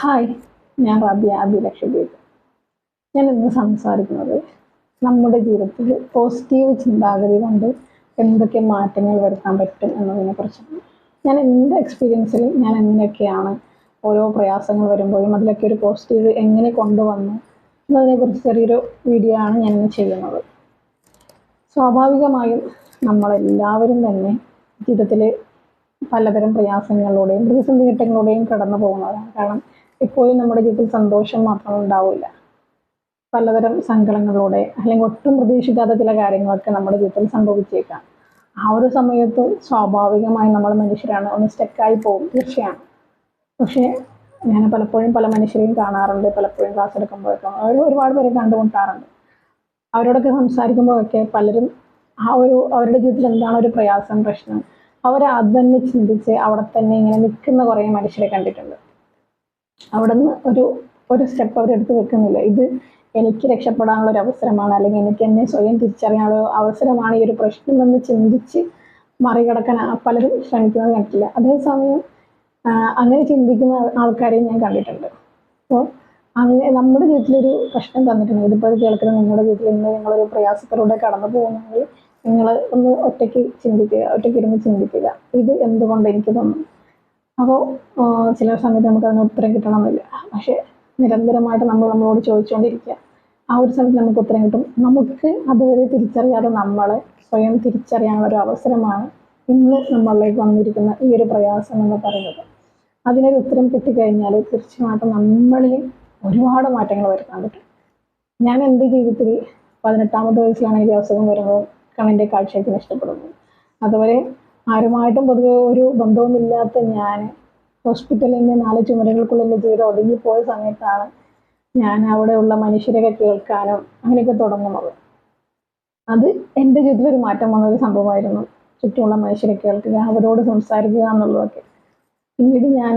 Hi ഞാൻ റബിയ അബി ലക്ഷദ്വീപ് ഞാൻ ഇന്ന് സംസാരിക്കുന്നത് നമ്മുടെ ജീവിതത്തിൽ പോസിറ്റീവ് ചിന്താഗതി കൊണ്ട് എന്തൊക്കെ മാറ്റങ്ങൾ വരുത്താൻ പറ്റും എന്നതിനെ കുറിച്ചാണ്. ഞാൻ എന്റെ എക്സ്പീരിയൻസിൽ ഞാൻ എങ്ങനെയൊക്കെയാണ് ഓരോ പ്രയാസങ്ങൾ വരുമ്പോഴും അതിലൊക്കെ ഒരു പോസിറ്റീവ് എങ്ങനെ കൊണ്ടുവന്നു എന്നതിനെക്കുറിച്ച് ചെറിയൊരു വീഡിയോ ആണ് ഞാൻ ഇന്ന് ചെയ്യുന്നത്. സ്വാഭാവികമായും നമ്മളെല്ലാവരും തന്നെ ജീവിതത്തിൽ പലതരം പ്രയാസങ്ങളിലൂടെയും പ്രതിസന്ധി ഘട്ടങ്ങളിലൂടെയും കടന്നു പോകുന്നതാണ്. കാരണം എപ്പോഴും നമ്മുടെ ജീവിതത്തിൽ സന്തോഷം മാത്രം ഉണ്ടാവില്ല. പലതരം സങ്കടങ്ങളിലൂടെ അല്ലെങ്കിൽ ഒട്ടും പ്രതീക്ഷിക്കാത്ത ചില കാര്യങ്ങളൊക്കെ നമ്മുടെ ജീവിതത്തിൽ സംഭവിച്ചേക്കാം. ആ ഒരു സമയത്ത് സ്വാഭാവികമായി നമ്മൾ മനുഷ്യരാണ്. ഒന്ന് സ്റ്റക്കായി പോകും. തീർച്ചയാണ് പക്ഷേ ഞാൻ പലപ്പോഴും പല മനുഷ്യരെയും കാണാറുണ്ട്. പലപ്പോഴും ക്ലാസ് എടുക്കുമ്പോഴൊക്കെ അവർ ഒരുപാട് പേരെ കണ്ടുമുട്ടാറുണ്ട്. അവരോടൊക്കെ സംസാരിക്കുമ്പോഴൊക്കെ പലരും ആ ഒരു അവരുടെ ജീവിതത്തിൽ എന്താണ് ഒരു പ്രയാസം പ്രശ്നം അവർ അത് തന്നെ ചിന്തിച്ച് അവിടെ തന്നെ ഇങ്ങനെ നിൽക്കുന്ന കുറേ മനുഷ്യരെ കണ്ടിട്ടുണ്ട്. അവിടെ നിന്ന് ഒരു ഒരു സ്റ്റെപ്പ് അവരെടുത്ത് വെക്കുന്നില്ല. ഇത് എനിക്ക് രക്ഷപ്പെടാനുള്ള ഒരു അവസരമാണ്. അല്ലെങ്കിൽ എനിക്ക് എന്നെ സ്വയം തിരിച്ചറിയാനുള്ള അവസരമാണ് ഈ ഒരു പ്രശ്നം എന്ന് ചിന്തിച്ച് മറികടക്കാൻ പലരും ശ്രമിക്കുന്നത് കണ്ടിട്ടില്ല. അതേസമയം അങ്ങനെ ചിന്തിക്കുന്ന ആൾക്കാരെയും ഞാൻ കണ്ടിട്ടുണ്ട്. അപ്പോൾ അങ്ങനെ നമ്മുടെ വീട്ടിലൊരു പ്രശ്നം തന്നിട്ടുണ്ട്. ഇതിപ്പോൾ കേൾക്കുന്ന നിങ്ങളുടെ വീട്ടിൽ ഇന്ന് നിങ്ങളൊരു പ്രയാസത്തിലൂടെ കടന്നു പോകുന്നെങ്കിൽ നിങ്ങൾ ഒന്ന് ഒറ്റയ്ക്ക് ചിന്തിക്കുക ഒറ്റയ്ക്ക് ഇരുന്ന് ചിന്തിക്കുക. ഇത് എന്തുകൊണ്ട് എനിക്ക് തോന്നുന്നു? അപ്പോൾ ചില സമയത്ത് നമുക്ക് അതിന് ഉത്തരം കിട്ടണമെന്നില്ല പക്ഷേ നിരന്തരമായിട്ട് നമ്മൾ നമ്മളോട് ചോദിച്ചുകൊണ്ടിരിക്കുക ആ ഒരു സമയത്ത് നമുക്ക് ഉത്തരം കിട്ടും. നമുക്ക് അതുവരെ തിരിച്ചറിയാതെ നമ്മളെ സ്വയം തിരിച്ചറിയാനുള്ള ഒരു അവസരമാണ് ഇന്ന് നമ്മളിലേക്ക് വന്നിരിക്കുന്ന ഈ ഒരു പ്രയാസം എന്ന് പറയുന്നത്. അതിനൊരു ഉത്തരം കിട്ടിക്കഴിഞ്ഞാൽ തീർച്ചയായിട്ടും നമ്മളിൽ ഒരുപാട് മാറ്റങ്ങൾ വരുത്താൻ പറ്റും. ഞാൻ എന്റെ ജീവിതത്തിൽ പതിനെട്ടാമത്തെ വയസ്സിലാണ് ഈ അസുഖം വരുന്നത്. കണ്ണിന്റെ കാഴ്ചയ്ക്ക് നഷ്ടപ്പെടുന്നത് അതുവരെ ആരുമായിട്ടും പൊതുവെ ഒരു ബന്ധവുമില്ലാത്ത ഞാൻ ഹോസ്പിറ്റലിന്റെ നാല് ചുമരുകൾക്കുള്ളിൽ ജീവിതം ഒതുങ്ങിപ്പോയ സമയത്താണ് ഞാൻ അവിടെയുള്ള മനുഷ്യരെയൊക്കെ കേൾക്കാനും അങ്ങനെയൊക്കെ തുടങ്ങുന്നത്. അത് എന്റെ ജീവിതത്തിൽ ഒരു മാറ്റം വന്ന ഒരു സംഭവമായിരുന്നു. ചുറ്റുമുള്ള മനുഷ്യരെ കേൾക്കുക അവരോട് സംസാരിക്കുക എന്നുള്ളതൊക്കെ. പിന്നീട് ഞാൻ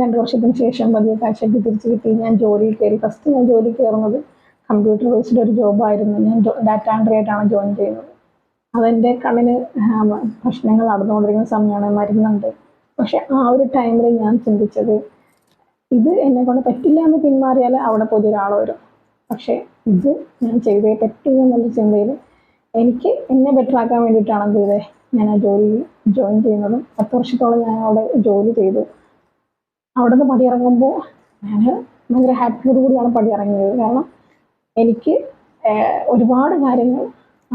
രണ്ട് വർഷത്തിന് ശേഷം പതിയെ കാഴ്ചയ്ക്ക് തിരിച്ചു കിട്ടി. ഞാൻ ജോലി കയറി. ഫസ്റ്റ് ഞാൻ ജോലി കയറുന്നത് കമ്പ്യൂട്ടർ ബേസ്ഡ് ഒരു ജോബായിരുന്നു ഞാൻ ഡാറ്റ എൻട്രി ആയിട്ടാണ് ജോയിൻ ചെയ്യുന്നത്. അതെന്റെ കണ്ണിന് പ്രശ്നങ്ങൾ നടന്നുകൊണ്ടിരിക്കുന്ന സമയമാണ് മരുന്നുണ്ട്. പക്ഷെ ആ ഒരു ടൈമിൽ ഞാൻ ചിന്തിച്ചത് ഇത് എന്നെ കൊണ്ട് പറ്റില്ല എന്ന് പിന്മാറിയാൽ അവിടെ പുതിയൊരാൾ വരും. പക്ഷേ ഇത് ഞാൻ ചെയ്തേ പറ്റൂ എന്നുള്ള ചിന്തയിൽ എനിക്ക് എന്നെ ബെറ്റർ ആക്കാൻ വേണ്ടിയിട്ടാണ് എന്ത് ചെയ്തത് ഞാൻ ആ ജോലി ജോയിൻ ചെയ്യുന്നതും പത്ത് വർഷത്തോളം ഞാൻ അവിടെ ജോലി ചെയ്തു. അവിടെ നിന്ന് പടിയിറങ്ങുമ്പോൾ ഞാൻ ഭയങ്കര ഹാപ്പിയോട് കൂടിയാണ് പടിയിറങ്ങിയത്. കാരണം എനിക്ക് ഒരുപാട് കാര്യങ്ങൾ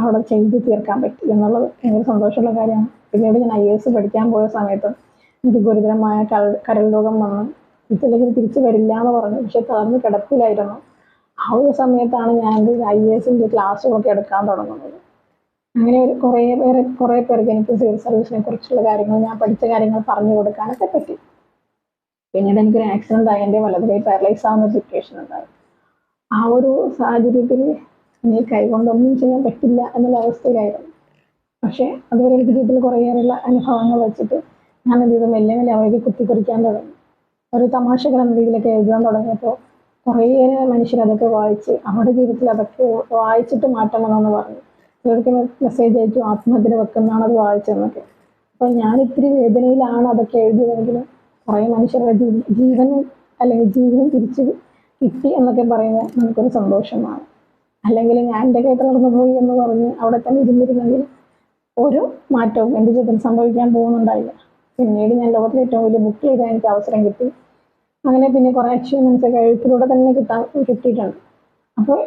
അവിടെ ചെയ്ത് തീർക്കാൻ പറ്റി എന്നുള്ളത് ഭയങ്കര സന്തോഷമുള്ള കാര്യമാണ്. പിന്നീട് ഞാൻ ഐ എസ് പഠിക്കാൻ പോയ സമയത്ത് എനിക്ക് ഗുരുതരമായ കരൾ രോഗം വന്നു. ഇതിലേക്ക് തിരിച്ചു വരില്ല എന്ന് പറഞ്ഞു. പക്ഷെ തളർന്ന് കിടപ്പിലായിരുന്നു. ആ ഒരു സമയത്താണ് ഞാൻ ഐ എസിന്റെ ക്ലാസ്സുകളൊക്കെ എടുക്കാൻ തുടങ്ങുന്നത്. അങ്ങനെ ഒരു കുറേ പേര് കുറേ പേർക്ക് എനിക്ക് സിവിൽ സർവീസിനെ കുറിച്ചുള്ള കാര്യങ്ങൾ ഞാൻ പഠിച്ച കാര്യങ്ങൾ പറഞ്ഞു കൊടുക്കാനൊക്കെ പറ്റി. പിന്നീട് എനിക്കൊരു ആക്സിഡന്റ് ആയി. എന്റെ വലതുകൈ പാരലൈസ് ആവുന്ന സിറ്റുവേഷൻ ഉണ്ടായി. ആ ഒരു സാഹചര്യത്തിൽ എനിക്ക് കൈകൊണ്ടൊന്നും ചെയ്യാൻ പറ്റില്ല എന്നുള്ള അവസ്ഥയിലായിരുന്നു. പക്ഷേ അതുവരെ എനിക്ക് ജീവിതത്തിൽ കുറേയേറെയുള്ള അനുഭവങ്ങൾ വെച്ചിട്ട് ഞാൻ എന്ത് ചെയ്തു? മെല്ലെ മെല്ലെ അവർക്ക് കുത്തിക്കുറിക്കാൻ തുടങ്ങി. ഒരു തമാശകൾ എന്ന രീതിയിലൊക്കെ എഴുതാൻ തുടങ്ങിയപ്പോൾ കുറേയേറെ മനുഷ്യർ അതൊക്കെ വായിച്ച് അവരുടെ ജീവിതത്തിൽ അതൊക്കെ വായിച്ചിട്ട് മാറ്റണമെന്ന് പറഞ്ഞു. ചിലർക്ക് മെസ്സേജ് അയച്ചു ആത്മഹത്യ വെക്കുന്നതാണ് അത് വായിച്ചതെന്നൊക്കെ. അപ്പോൾ ഞാൻ ഇത്തിരി വേദനയിലാണ് അതൊക്കെ എഴുതിയതെങ്കിലും കുറേ മനുഷ്യരുടെ ജീവൻ അല്ലെങ്കിൽ ജീവനും തിരിച്ച് കിട്ടി എന്നൊക്കെ പറയുന്നത് നമുക്കൊരു സന്തോഷമാണ്. അല്ലെങ്കിൽ ഞാൻ എന്റെ കൈ തളർന്നു പോയി എന്ന് പറഞ്ഞ് അവിടെ തന്നെ ഇരുന്നിരുന്നെങ്കിൽ ഒരു മാറ്റവും എന്റെ ജീവിതത്തിൽ സംഭവിക്കാൻ പോകുന്നുണ്ടായില്ല. പിന്നീട് ഞാൻ ലോകത്തിലെ ഏറ്റവും വലിയ ബുക്ക് എഴുതാൻ എനിക്ക് അവസരം കിട്ടി. അങ്ങനെ പിന്നെ കുറേ അച്ചീവ്മെന്റ്സ് ഒക്കെ എഴുത്തിലൂടെ തന്നെ കിട്ടാൻ കിട്ടിയിട്ടുണ്ട്. അപ്പോൾ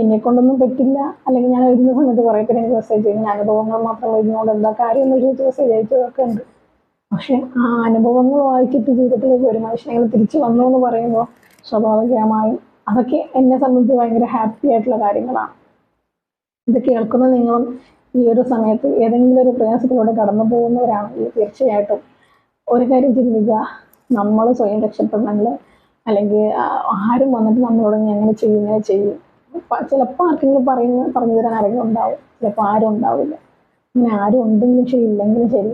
എന്നെ കൊണ്ടൊന്നും പറ്റില്ല. അല്ലെങ്കിൽ ഞാൻ എഴുതുന്ന സമയത്ത് കുറേ പേര് എനിക്ക് മെസ്സേജ് ചെയ്യും. അനുഭവങ്ങൾ മാത്രം എഴുതുന്നതുകൊണ്ട് എന്താ കാര്യം? എന്ന് ചോദിച്ച് മെസ്സേജ് അയച്ചതൊക്കെ ഉണ്ട്. പക്ഷെ ആ അനുഭവങ്ങൾ വായിച്ചിട്ട് ജീവിതത്തിലേക്ക് ഒരു മനുഷ്യനെ തിരിച്ചു വന്നു എന്ന് പറയുമ്പോൾ സ്വാഭാവികമായും അതൊക്കെ എന്നെ സംബന്ധിച്ച് ഭയങ്കര ഹാപ്പി ആയിട്ടുള്ള കാര്യങ്ങളാണ്. ഇത് കേൾക്കുന്ന നിങ്ങളും ഈ ഒരു സമയത്ത് ഏതെങ്കിലും ഒരു പ്രയാസത്തിലൂടെ കടന്നു പോകുന്നവരാണെങ്കിൽ തീർച്ചയായിട്ടും. ഒരു കാര്യം ചിന്തിക്കുക നമ്മൾ സ്വയം രക്ഷപ്പെടണമെങ്കിൽ അല്ലെങ്കിൽ ആരും വന്നിട്ട് നമ്മളോട് അങ്ങനെ ചെയ്യും ചെയ്യും. ചിലപ്പോൾ ആർക്കെങ്കിലും പറയുന്ന പറഞ്ഞു തരാൻ ആരെങ്കിലും ഉണ്ടാവും. ചിലപ്പോൾ ആരും ഉണ്ടാവില്ല. അങ്ങനെ ആരും ഉണ്ടെങ്കിലും ശരി ഇല്ലെങ്കിലും ശരി.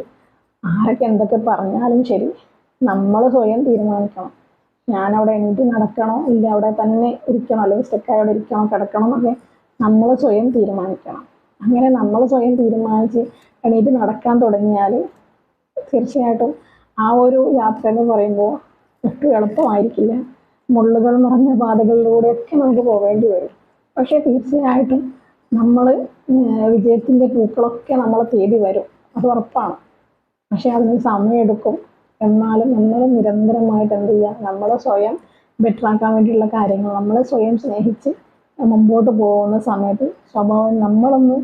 ആരൊക്കെ എന്തൊക്കെ പറഞ്ഞാലും ശരി. നമ്മൾ സ്വയം തീരുമാനിക്കണം. ഞാൻ അവിടെ എണീറ്റ് നടക്കണോ? ഇല്ല അവിടെ തന്നെ ഇരിക്കണോ? അല്ലെങ്കിൽ സ്റ്റെക്കായി അവിടെ ഇരിക്കണോ? കിടക്കണോ എന്നൊക്കെ നമ്മൾ സ്വയം തീരുമാനിക്കണം. അങ്ങനെ നമ്മൾ സ്വയം തീരുമാനിച്ച് എണീറ്റ് നടക്കാൻ തുടങ്ങിയാൽ തീർച്ചയായിട്ടും ആ ഒരു യാത്ര എന്ന് പറയുമ്പോൾ ഒട്ടും എളുപ്പമായിരിക്കില്ല. മുള്ളുകൾ നിറഞ്ഞ പാതകളിലൂടെയൊക്കെ നമുക്ക് പോവേണ്ടി വരും. പക്ഷേ തീർച്ചയായിട്ടും നമ്മൾ വിജയത്തിന്റെ പൂക്കളൊക്കെ നമ്മളെ തേടി വരും. അത് ഉറപ്പാണ്. പക്ഷെ അതിന് സമയമെടുക്കും. എന്നാലും നമ്മൾ നിരന്തരമായിട്ട് എന്ത് ചെയ്യുക നമ്മൾ സ്വയം ബെറ്റർ ആക്കാൻ വേണ്ടിയുള്ള കാര്യങ്ങൾ നമ്മളെ സ്വയം സ്നേഹിച്ച് മുമ്പോട്ട് പോകുന്ന സമയത്ത് സ്വഭാവം നമ്മളൊന്ന്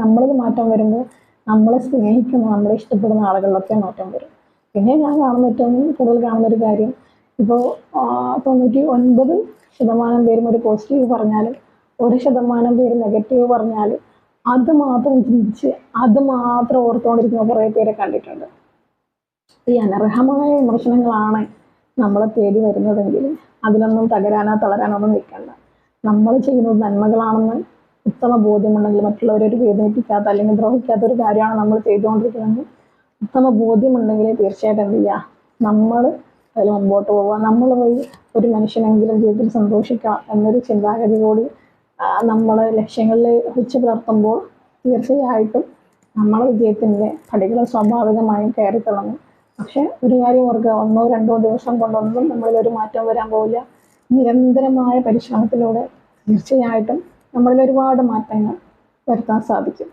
നമ്മളിൽ മാറ്റം വരുമ്പോൾ നമ്മളെ സ്നേഹിക്കുന്ന നമ്മളെ ഇഷ്ടപ്പെടുന്ന ആളുകളിലൊക്കെ മാറ്റം വരും. പിന്നെ ഞാൻ കാണുന്ന ഏറ്റവും കൂടുതൽ കാണുന്നൊരു കാര്യം ഇപ്പോൾ തൊണ്ണൂറ്റി ഒൻപത് ശതമാനം പേരും ഒരു പോസിറ്റീവ് പറഞ്ഞാലും ഒരു ശതമാനം പേര് നെഗറ്റീവ് പറഞ്ഞാലും അത് മാത്രം ചിന്തിച്ച് അത് മാത്രം ഓർത്തുകൊണ്ടിരിക്കുന്ന കുറേ പേരെ കണ്ടിട്ടുണ്ട്. ഈ അനർഹമായ വിമർശനങ്ങളാണ് നമ്മളെ തേടി വരുന്നതെങ്കിൽ അതിനൊന്നും തകരാനോ തളരാനോ ഒന്നും നിൽക്കണ്ട. നമ്മൾ ചെയ്യുന്നത് നന്മകളാണെന്ന് ഉത്തമ ബോധ്യമുണ്ടെങ്കിൽ മറ്റുള്ളവരെ ഒരു വേദനിപ്പിക്കാത്ത അല്ലെങ്കിൽ ദ്രോഹിക്കാത്ത ഒരു കാര്യമാണ് നമ്മൾ ചെയ്തുകൊണ്ടിരിക്കുന്നത് ഉത്തമ ബോധ്യമുണ്ടെങ്കിൽ തീർച്ചയായിട്ടും എന്ത് ചെയ്യുക നമ്മൾ അതിൽ മുമ്പോട്ട് പോവുക. നമ്മൾ വഴി ഒരു മനുഷ്യനെങ്കിലും ജീവിതത്തിൽ സന്തോഷിക്കാം എന്നൊരു ചിന്താഗതി കൂടി നമ്മൾ ലക്ഷ്യങ്ങളിൽ വെച്ച് പുലർത്തുമ്പോൾ തീർച്ചയായിട്ടും നമ്മളെ വിജയത്തിന്റെ പടികൾ സ്വാഭാവികമായും കയറി തുടങ്ങും പക്ഷെ ഒരു കാര്യം ഓർക്കുക ഒന്നോ രണ്ടോ ദിവസം കൊണ്ടൊന്നും നമ്മളിൽ ഒരു മാറ്റം വരാൻ പോവില്ല. നിരന്തരമായ പരിശ്രമത്തിലൂടെ തീർച്ചയായിട്ടും നമ്മളിൽ ഒരുപാട് മാറ്റങ്ങൾ വരുത്താൻ സാധിക്കും.